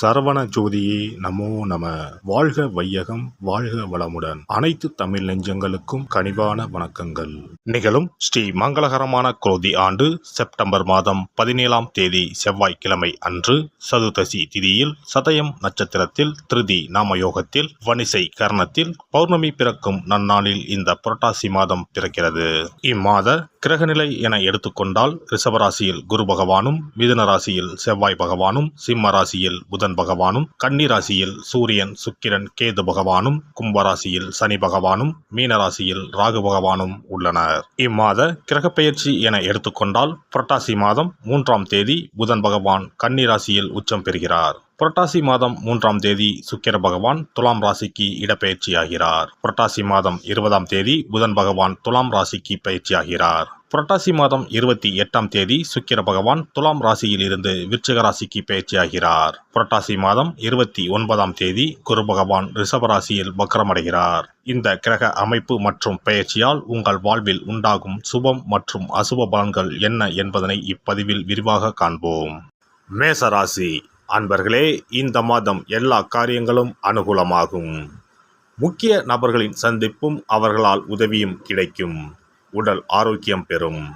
சரவண ஜோதியே நமோ நம. வாழ்க வையகம் வாழ்க வளமுடன். அனைத்து தமிழ் நெஞ்சங்களுக்கும் கனிவான வணக்கங்கள். நிகழும் ஸ்ரீ மங்களகரமான குரோதி ஆண்டு செப்டம்பர் மாதம் பதினேழாம் தேதி செவ்வாய்க்கிழமை அன்று சதுர்தசி திதியில் சதயம் நட்சத்திரத்தில் திருதி நாமயோகத்தில் வனிசை கரணத்தில் பௌர்ணமி பிறக்கும் நன்னாளில் இந்த புரட்டாசி மாதம் பிறக்கிறது. இம்மாத கிரகநிலை என எடுத்துக்கொண்டால் ரிஷபராசியில் குரு பகவானும் மிதுன ராசியில் செவ்வாய் பகவானும் சிம்ம ராசியில் புதன் பகவானும் கன்னி ராசியில் சூரியன் சுக்கிரன் கேது பகவானும் கும்பராசியில் சனி பகவானும் மீனராசியில் ராகு பகவானும் உள்ளனர். இம்மாத கிரகப்பெயர்ச்சி என எடுத்துக்கொண்டால் புரட்டாசி மாதம் மூன்றாம் தேதி புதன் பகவான் கன்னி ராசியில் உச்சம் பெறுகிறார். புரட்டாசி மாதம் மூன்றாம் தேதி சுக்கிர பகவான் துலாம் ராசிக்கு இடப்பெயர்ச்சியாகிறார். புரட்டாசி மாதம் இருபதாம் தேதி புதன் பகவான் துலாம் ராசிக்கு பயிற்சியாகிறார். புரட்டாசி மாதம் இருபத்தி எட்டாம் தேதி சுக்கிர பகவான் துலாம் ராசியில் இருந்து விருச்சிக ராசிக்கு பயிற்சியாகிறார் புரட்டாசி மாதம் இருபத்தி ஒன்பதாம் தேதி குரு பகவான் ரிஷப ராசியில் வக்கரமடைகிறார். இந்த கிரக அமைப்பு மற்றும் பெயர்ச்சியால் உங்கள் வாழ்வில் உண்டாகும் சுபம் மற்றும் அசுப பலன்கள் என்ன என்பதனை இப்பதிவில் விரிவாக காண்போம். மேசராசி அன்பர்களே இந்த மாதம் எல்லா காரியங்களும் அனுகூலமாகும். முக்கிய நபர்களின் சந்திப்பும் அவர்களால் உதவியும் கிடைக்கும். உடல் ஆரோக்கியம் பெறும்.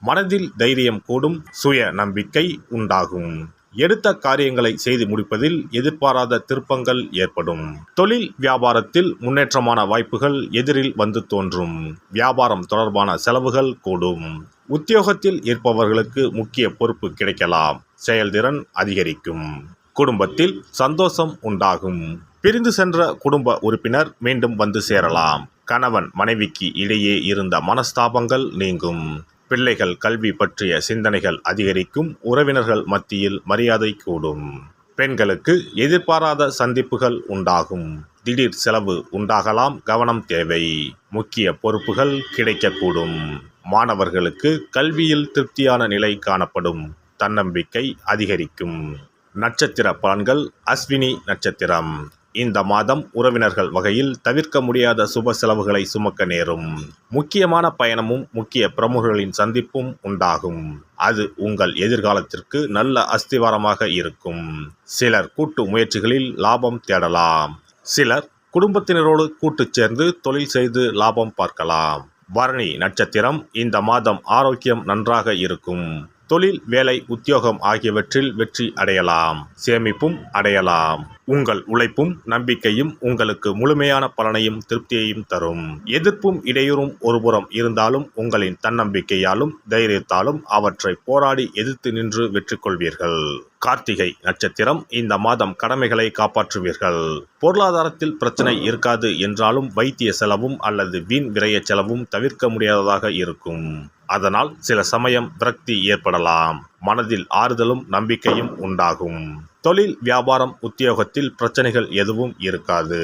மனதில் தைரியம் கூடும் சுய நம்பிக்கை உண்டாகும். எடுத்த காரியங்களை செய்து முடிப்பதில் எதிர்பாராத திருப்பங்கள் ஏற்படும். தொழில் வியாபாரத்தில் முன்னேற்றமான வாய்ப்புகள் எதிரில் வந்து தோன்றும். வியாபாரம் தொடர்பான செலவுகள் கூடும். உத்தியோகத்தில் இருப்பவர்களுக்கு முக்கிய பொறுப்பு கிடைக்கலாம். செயல்திறன் அதிகரிக்கும். குடும்பத்தில் சந்தோஷம் உண்டாகும். பிரிந்து சென்ற குடும்ப உறுப்பினர் மீண்டும் வந்து சேரலாம். கணவன் மனைவிக்கு இடையே இருந்த மனஸ்தாபங்கள் நீங்கும். பிள்ளைகள் கல்வி பற்றிய சிந்தனைகள் அதிகரிக்கும். உறவினர்கள் மத்தியில் மரியாதை கூடும். பெண்களுக்கு எதிர்பாராத சந்திப்புகள் உண்டாகும். திடீர் செலவு உண்டாகலாம். கவனம் தேவை. முக்கிய பொறுப்புகள் கிடைக்கக்கூடும். மாணவர்களுக்கு கல்வியில் திருப்தியான நிலை காணப்படும். தன்னம்பிக்கை அதிகரிக்கும். நட்சத்திர பலன்கள் அஸ்வினி நட்சத்திரம். இந்த மாதம் உறவினர்கள் வகையில் தவிர்க்க முடியாத சுப செலவுகளை சுமக்க நேரும். முக்கியமான பயணமும் முக்கிய பிரமுகர்களின் சந்திப்பும் உண்டாகும். அது உங்கள் எதிர்காலத்திற்கு நல்ல அஸ்திவாரமாக இருக்கும். சிலர் கூட்டு முயற்சிகளில் லாபம் தேடலாம். சிலர் குடும்பத்தினரோடு கூட்டு சேர்ந்து தொழில் செய்து லாபம் பார்க்கலாம். பரணி நட்சத்திரம் இந்த மாதம் ஆரோக்கியம் நன்றாக இருக்கும். தொழில் வேலை உத்தியோகம் ஆகியவற்றில் வெற்றி அடையலாம். சேமிப்பும் அடையலாம். உங்கள் உழைப்பும் நம்பிக்கையும் உங்களுக்கு முழுமையான பலனையும் திருப்தியையும் தரும். எதிர்ப்பும் இடையூறும் ஒருபுறம் இருந்தாலும் உங்களின் தன்னம்பிக்கையாலும் தைரியத்தாலும் அவற்றை போராடி எதிர்த்து நின்று வெற்றி கொள்வீர்கள். கார்த்திகை நட்சத்திரம் இந்த மாதம் கடமைகளை காப்பாற்றுவீர்கள். பொருளாதாரத்தில் பிரச்சனை இருக்காது என்றாலும் வைத்திய செலவும் அல்லது வீண் விரைய செலவும் தவிர்க்க முடியாததாக இருக்கும். அதனால் சில சமயம் விரக்தி ஏற்படலாம். மனதில் ஆறுதலும் நம்பிக்கையும் உண்டாகும். தொழில் வியாபாரம் உத்தியோகத்தில் பிரச்சனைகள் எதுவும் இருக்காது.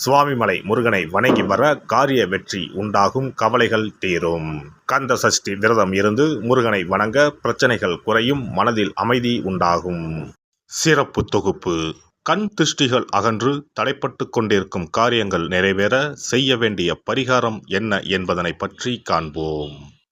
சுவாமிமலை முருகனை வணங்கி வர காரிய வெற்றி உண்டாகும் கவலைகள் தீரும். கந்த சஷ்டி விரதம் இருந்து முருகனை வணங்க பிரச்சனைகள் குறையும் மனதில் அமைதி உண்டாகும். சிறப்பு தொகுப்பு. கண் திருஷ்டிகள் அகன்று தடைப்பட்டு கொண்டிருக்கும் காரியங்கள் நிறைவேற செய்ய வேண்டிய பரிகாரம் என்ன என்பதனை பற்றி காண்போம்.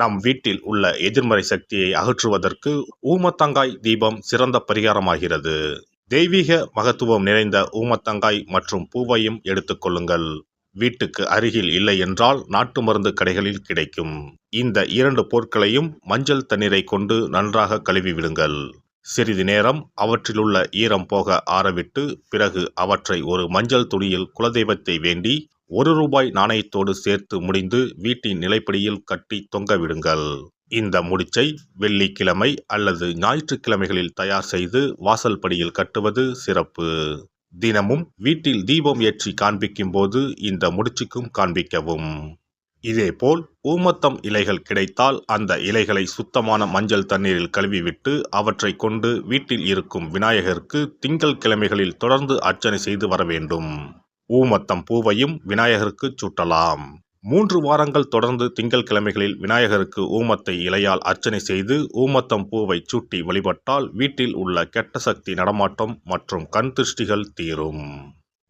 நம் வீட்டில் உள்ள எதிர்மறை சக்தியை அகற்றுவதற்கு ஊமத்தங்காய் தீபம் சிறந்த பரிகாரமாகிறது. தெய்வீக மகத்துவம் நிறைந்த ஊமத்தங்காய் மற்றும் பூவையும் எடுத்துக்கொள்ளுங்கள் வீட்டுக்கு அருகில் இல்லை என்றால் நாட்டு மருந்து கடைகளில் கிடைக்கும். இந்த இரண்டு பொருட்களையும் மஞ்சள் தண்ணீரை கொண்டு நன்றாக கழுவி விடுங்கள். சிறிது நேரம் அவற்றிலுள்ள ஈரம் போக ஆறவிட்டு பிறகு அவற்றை ஒரு மஞ்சள் துணியில் குலதெய்வத்தை வேண்டி ஒரு ரூபாய் நாணயத்தோடு சேர்த்து முடிந்து வீட்டின் நிலைப்படியில் கட்டி தொங்கவிடுங்கள் இந்த முடிச்சை வெள்ளிக்கிழமை அல்லது ஞாயிற்றுக்கிழமைகளில் தயார் செய்து வாசல் படியில் கட்டுவது சிறப்பு. தினமும் வீட்டில் தீபம் ஏற்றி காண்பிக்கும் போது இந்த முடிச்சுக்கும் காண்பிக்கவும். இதேபோல் ஊமத்தம் இலைகள் கிடைத்தால் அந்த இலைகளை சுத்தமான மஞ்சள் தண்ணீரில் கழுவிவிட்டு அவற்றை கொண்டு வீட்டில் இருக்கும் விநாயகருக்கு திங்கள் கிழமைகளில் தொடர்ந்து அர்ச்சனை செய்து வர வேண்டும். ஊமத்தம் பூவையும் விநாயகருக்கு சூட்டலாம். மூன்று வாரங்கள் தொடர்ந்து திங்கள் கிழமைகளில் விநாயகருக்கு ஊமத்தை இலையால் அர்ச்சனை செய்து ஊமத்தம் பூவை சூட்டி வழிபட்டால் வீட்டில் உள்ள கெட்ட சக்தி நடமாட்டம் மற்றும் கண் திருஷ்டிகள் தீரும்.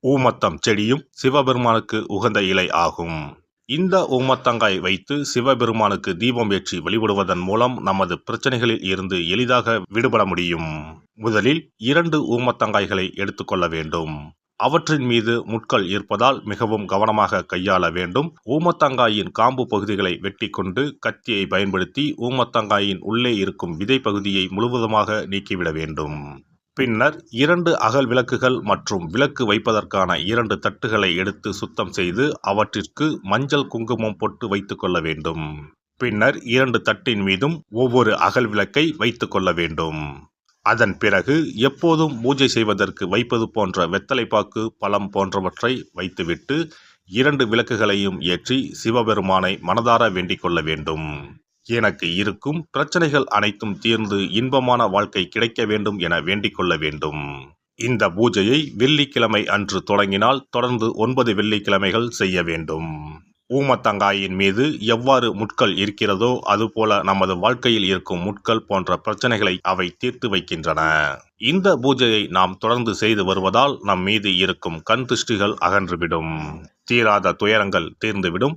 ஊமத்தம் செடியும் சிவபெருமானுக்கு உகந்த இலை ஆகும். இந்த ஊமத்தங்காய் வைத்து சிவபெருமானுக்கு தீபம் ஏற்றி வழிபடுவதன் மூலம் நமது பிரச்சனைகளில் இருந்து எளிதாக விடுபட முடியும். முதலில் இரண்டு ஊமத்தங்காய்களை எடுத்துக்கொள்ள வேண்டும். அவற்றின் மீது முட்கள் இருப்பதால் மிகவும் கவனமாக கையாள வேண்டும். ஊமத்தங்காயின் காம்பு பகுதிகளை வெட்டி கொண்டு கத்தியை பயன்படுத்தி ஊமத்தங்காயின் உள்ளே இருக்கும் விதை பகுதியை முழுவதுமாக நீக்கிவிட வேண்டும். பின்னர் இரண்டு அகல் விளக்குகள் மற்றும் விளக்கு வைப்பதற்கான இரண்டு தட்டுகளை எடுத்து சுத்தம் செய்து அவற்றிற்கு மஞ்சள் குங்குமம் போட்டு வைத்துக் கொள்ள வேண்டும். பின்னர் இரண்டு தட்டின் மீதும் ஒவ்வொரு அகல் விளக்கை வைத்துக் கொள்ள வேண்டும். அதன் பிறகு எப்போதும் பூஜை செய்வதற்கு வைப்பது போன்ற வெத்தலைப்பாக்கு பழம் போன்றவற்றை வைத்துவிட்டு இரண்டு விளக்குகளையும் ஏற்றி சிவபெருமானை மனதார வேண்டிக் கொள்ள வேண்டும். எனக்கு இருக்கும் பிரச்சனைகள் அனைத்தும் தீர்ந்து இன்பமான வாழ்க்கை கிடைக்க வேண்டும் என வேண்டிக் கொள்ள வேண்டும். இந்த பூஜையை வெள்ளிக்கிழமை அன்று தொடங்கினால் தொடர்ந்து ஒன்பது வெள்ளிக்கிழமைகள் செய்ய வேண்டும். ஊமத்தங்காயின் மீது எவ்வாறு முட்கள் இருக்கிறதோ அதுபோல நமது வாழ்க்கையில் இருக்கும் முட்கள் போன்ற பிரச்சனைகளை அவை தீர்த்து வைக்கின்றன. இந்த பூஜையை நாம் தொடர்ந்து செய்து வருவதால் நம் மீது இருக்கும் கண் திருஷ்டிகள் அகன்றுவிடும் தீராத துயரங்கள் தீர்ந்துவிடும்